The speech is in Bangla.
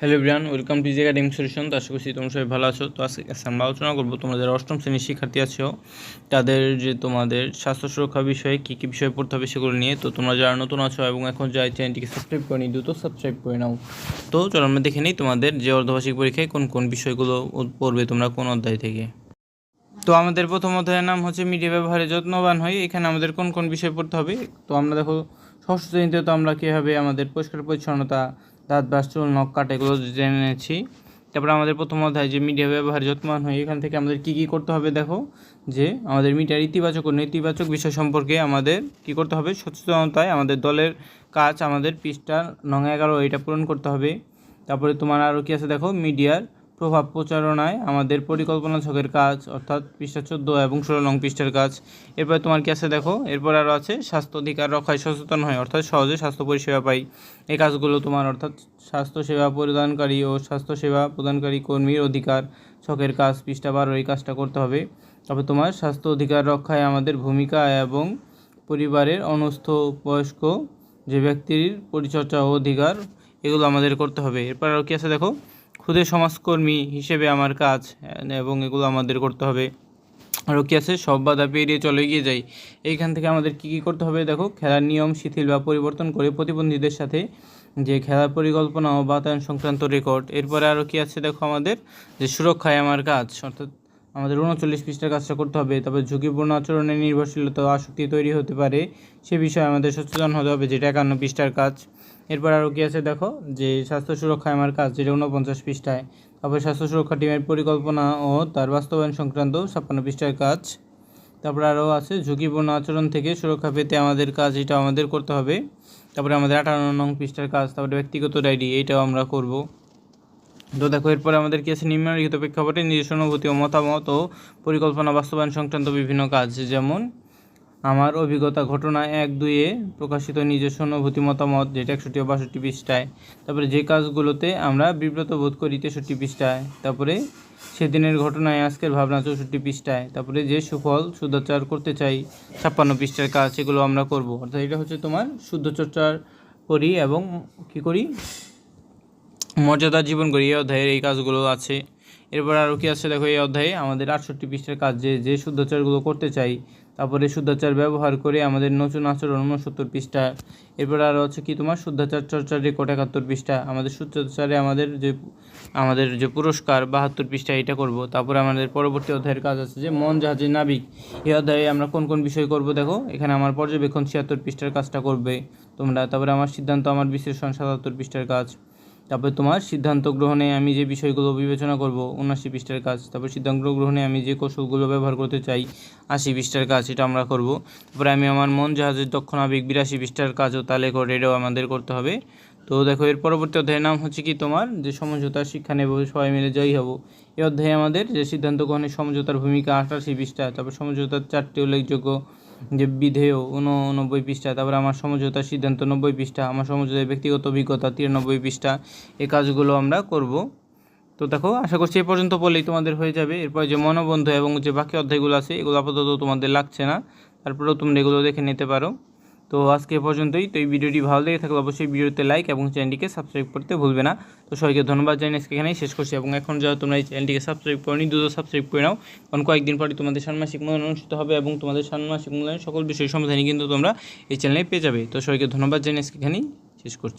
হ্যালো ব্রিয়ান ওয়েলকাম টু জেগা ডিম সলিউশন তো আশা করছি তোমরা সবাই ভালো আছো। তো আজকে আমরা আলোচনা করব তোমাদের অষ্টম শ্রেণির শিক্ষার্থী আছো, তাদের যে তোমাদের স্বাস্থ্য সুরক্ষা বিষয়ে কী কী বিষয় পড়তে হবে সেগুলো নিয়ে। তো তোমরা যারা নতুন আছো এবং এখন যাই চ্যানেলটিকে সাবস্ক্রাইব করে নিই দ্রুত সাবস্ক্রাইব করে নাও। তো চলো আমরা দেখে নিই তোমাদের যে অর্ধবার্ষিক পরীক্ষায় কোন কোন বিষয়গুলো পড়বে তোমরা কোন অধ্যায় থেকে। তো আমাদের প্রথম অধ্যায়ের নাম হচ্ছে মিডিয়া ব্যবহারে যত্নবান হয় এখানে আমাদের কোন কোন বিষয় পড়তে হবে? তো আমরা দেখো ষষ্ঠ শ্রেণীতে তো আমরা কীভাবে আমাদের পরিষ্কার পরিচ্ছন্নতা, দাঁত ব্রাশ, চুল, নখ কাটা, এগুলো জেনে নিয়েছি। তারপরে আমাদের প্রথম অধ্যায় যে মিডিয়া ব্যবহার যত্নবান হয় এখান থেকে আমাদের কী কী করতে হবে দেখো, যে আমাদের মিডিয়ার ইতিবাচক ও নেতিবাচক বিষয় সম্পর্কে আমাদের কী করতে হবে, সচেতনতায় আমাদের দলের কাজ, আমাদের পৃষ্ঠা নং এগারো এটা পূরণ করতে হবে। তারপরে তোমার আরও কী আছে দেখো, মিডিয়ার প্রভাব প্রচারণায় আমাদের পরিকল্পনা ছকের কাজ, অর্থাৎ পৃষ্ঠা চোদ্দ এবং ষোলো নং পৃষ্ঠার কাজ। এরপরে তোমার কি আছে দেখো? এরপর আরও আছে, স্বাস্থ্য অধিকার রক্ষায় সচেতন হয়, অর্থাৎ সহজে স্বাস্থ্য পরিষেবা পাই। এই কাজগুলো তোমার, অর্থাৎ স্বাস্থ্যসেবা প্রদানকারী ও স্বাস্থ্যসেবা প্রদানকারী কর্মীর অধিকার ছকের কাজ, পৃষ্ঠা বারো এই কাজটা করতে হবে। তবে তোমার স্বাস্থ্য অধিকার রক্ষায় আমাদের ভূমিকা এবং পরিবারের অনস্থ, বয়স্ক, যে ব্যক্তির পরিচর্যা ও অধিকার, এগুলো আমাদের করতে হবে। এরপর আরও কী আছে দেখো? খুদে সমাজকর্মী হিসেবে আমার কাজ এবং এগুলো আমাদের করতে হবে। আরও কী আছে, সব বাধা পেরিয়ে চলে গিয়ে যাই। এইখান থেকে আমাদের কী কী করতে হবে? দেখো, খেলার নিয়ম, শিথিল বা পরিবর্তন করে প্রতিবন্ধীদের সাথে যে খেলার পরিকল্পনা ও বাতায়ন সংক্রান্ত রেকর্ড এরপরে আরও কী আছে দেখো আমাদের? যে সুরক্ষায় আমার কাজ, অর্থাৎ আমাদের উনচল্লিশ পৃষ্ঠার কাজটা করতে হবে। তবে ঝুঁকিপূর্ণ আচরণের নির্ভরশীলতা আসক্তি তৈরি হতে পারে, সে বিষয়ে আমাদের সচেতন হতে হবে, যেটা একান্ন পৃষ্ঠার কাজ। এরপর আরও কী আছে দেখো? যে স্বাস্থ্য সুরক্ষায় আমার কাজ, যেটা উনপঞ্চাশ পৃষ্ঠায়। তারপর স্বাস্থ্য সুরক্ষা টিমের পরিকল্পনা ও তার বাস্তবায়ন সংক্রান্ত ছাপ্পান্ন পৃষ্ঠার কাজ। তারপরে আরও আছে, ঝুঁকিপূর্ণ আচরণ থেকে সুরক্ষা পেতে আমাদের কাজ, এটা আমাদের করতে হবে। তারপরে আমাদের আঠারো নং পৃষ্ঠার কাজ, তারপরে ব্যক্তিগত ডায়েরি, এটাও আমরা করব। তো দেখো, এরপরে আমাদের কি আছে? নিম্নলিখিত প্রেক্ষাপটে নিজস্ব অনুভূতি ও মতামত ও পরিকল্পনা বাস্তবায়ন সংক্রান্ত বিভিন্ন কাজ, যেমন আমার অভিজ্ঞতা ঘটনা এক দুইয়ে প্রকাশিত নিজস্ব অনুভূতি মতামত যেটা একষট্টি বাষট্টি পৃষ্ঠায়। তারপরে যে কাজগুলোতে আমরা বিব্রত বোধ করি তেষট্টি পৃষ্ঠায়। তারপরে সেদিনের ঘটনায় আজকের ভাবনা চৌষট্টি পৃষ্ঠায়। তারপরে যে সুফল শুদ্ধাচার করতে চাই, ছাপ্পান্ন পৃষ্ঠার কাজ এগুলো আমরা করব। অর্থাৎ এটা হচ্ছে তোমার শুদ্ধচর্চার করি এবং কি করি? মর্যাদা জীবন করি। এই অধ্যায়ের এই কাজগুলো আছে। এরপর আরও কি আছে? দেখো, এই অধ্যায়ে আমাদের আটষট্টি পৃষ্ঠের কাজ, যে শুদ্ধাচারগুলো করতে চাই, তারপরে শুদ্ধাচার ব্যবহার করে আমাদের নতুন আচরণ উনসত্তর পৃষ্ঠা। এরপর আরও হচ্ছে কি তোমার? শুদ্ধাচার চর্চার রেকর্ড একাত্তর পৃষ্ঠা। আমাদের শুদ্ধাচারে আমাদের যে আমাদের যে পুরস্কার, বাহাত্তর পৃষ্ঠা এটা করব। তারপরে আমাদের পরবর্তী অধ্যায়ের কাজ আছে যে, মন জাহাজের নাবিক। এই অধ্যায়ে আমরা কোন কোন বিষয় করব দেখো? এখানে আমার পর্যবেক্ষণ ছিয়াত্তর পৃষ্ঠার কাজটা করবে তোমরা। তারপরে আমার সিদ্ধান্ত, আমার বিশ্লেষণ সাতাত্তর পৃষ্ঠার কাজ। তারপরে তোমার সিদ্ধান্ত গ্রহণে আমি যে বিষয়গুলো বিবেচনা করব, উনআশি পৃষ্ঠার কাজ, তারপর সিদ্ধান্ত গ্রহণে আমি যে কৌশলগুলো ব্যবহার করতে চাই, আশি পৃষ্ঠার কাজ এটা আমরা করব। তারপরে আমি আমার মন জাহাজের দক্ষ নাবিক বিরাশি পৃষ্ঠার কাজও তালে করে এটাও আমাদের করতে হবে। তো দেখো, এর পরবর্তী অধ্যায়ের নাম হচ্ছে কি তোমার? যে সমঝোতার শিক্ষা নেব, সবাই মিলে জয়ী হব। এই অধ্যায়ে আমাদের যে সিদ্ধান্ত গ্রহণের সমঝোতার ভূমিকা আটাশি পৃষ্ঠা, তারপর সমঝোতার চারটি উল্লেখযোগ্য যে বিধেয় উননব্বই পৃষ্ঠা, তারপরে আমার সমঝোতা সিদ্ধান্ত নব্বই পৃষ্ঠা, আমার সমঝোতা ব্যক্তিগত অভিজ্ঞতা তিরানব্বই পৃষ্ঠা এই কাজগুলো আমরা করব। তো দেখো, আশা করছি এ পর্যন্ত বললেই তোমাদের হয়ে যাবে। এরপর যে মনোবন্ধ এবং যে বাকি অধ্যায়গুলো আছে, এগুলো আপাতত তোমাদের লাগছে না। তারপরেও তোমরা এগুলো দেখে নিতে পারো। তো আজকে পর্যন্তই। তো এই ভিডিওটি ভালো লেগে থাকলে অবশ্যই ভিডিওতে লাইক এবং চ্যানেলটিকে সাবস্ক্রাইব করতে ভুলবে না। তো সবাইকে ধন্যবাদ জানিয়ে আজকে এখানেই শেষ করছি এবং এখন যারা তোমরা এই চ্যানেলটিকে সাবস্ক্রাইব করনি, দ্রুত সাবস্ক্রাইব করে নাও। কারণ কয়েকদিন পরে তোমাদের ষান্মাসিক মূল্যায়ন অনুষ্ঠিত হবে এবং তোমাদের ষান্মাসিক মূল্যায়ন সকল বিষয় সমাধানই কিন্তু তোমরা এই চ্যানেলে পেয়ে যাবে। তো সবাইকে ধন্যবাদ জানিয়ে আজকে এখানেই শেষ করছি।